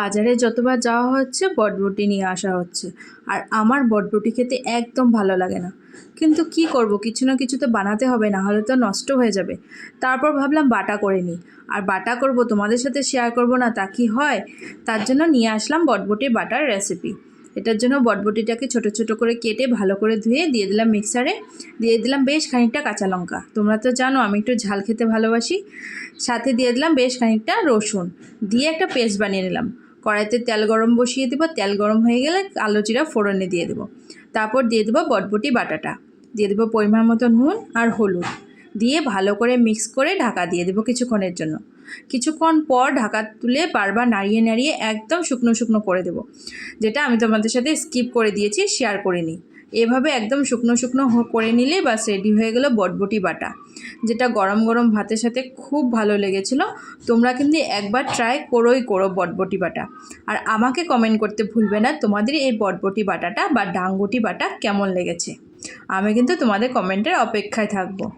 বাজারে যতবার যাওয়া হচ্ছে বটবটি নিয়ে আসা হচ্ছে। আর আমার বটবটি খেতে একদম ভালো লাগে না। কিন্তু কি করব? কিছু না কিছু তো বানাতে হবে, না হলে তো নষ্ট হয়ে যাবে। তারপর ভাবলাম বাটা করে নিই। আর বাটা করব, তোমাদের সাথে শেয়ার করব না, তা কি হয়? তার জন্য নিয়ে আসলাম বটবটি বাটার রেসিপি এটার জন্য বটবটিটাকে ছোট ছোট করে কেটে ভালো করে ধুয়ে দিয়ে দিলাম মিক্সারে দিয়ে দিলাম বেশ খানিকটা কাঁচা লঙ্কা। তোমরা তো জানো আমি একটু ঝাল খেতে ভালোবাসি। সাথে দিয়ে দিলাম বেশ খানিকটা রসুন। দিয়ে একটা পেস্ট বানিয়ে নিলাম। কড়াইতে তেল গরম বসিয়ে দেবো। তেল গরম হয়ে গেলে আলু জিরা ফোড়নে দিয়ে দেবো। তারপর দিয়ে দেবো বটবটি বাটাটা। দিয়ে দেবো পরিমাণ মতো নুন আর হলুদ। দিয়ে ভালো করে মিক্স করে ঢাকা দিয়ে দেবো কিছুক্ষণের জন্য। কিছুক্ষণ পর ঢাকা তুলে বারবার নাড়িয়ে নাড়িয়ে একদম শুকনো শুকনো করে দেবো। যেটা আমি তোমাদের সাথে স্কিপ করে দিয়েছি শেয়ার করিনি। এভাবে একদম শুকনো শুকনো করে নিলে বাস রেডি হয়ে গেলো বটবটি বাটা। যেটা গরম গরম ভাতের সাথে খুব ভালো লেগেছিলো। তোমরা কিন্তু একবার ট্রাই করোই করো বটবটি বাটা। আর আমাকে কমেন্ট করতে ভুলবে না তোমাদের এই বটবটি বাটাটা বা ডাঙ্গুটি বাটা কেমন লেগেছে। আমি কিন্তু তোমাদের কমেন্টের অপেক্ষায় থাকব।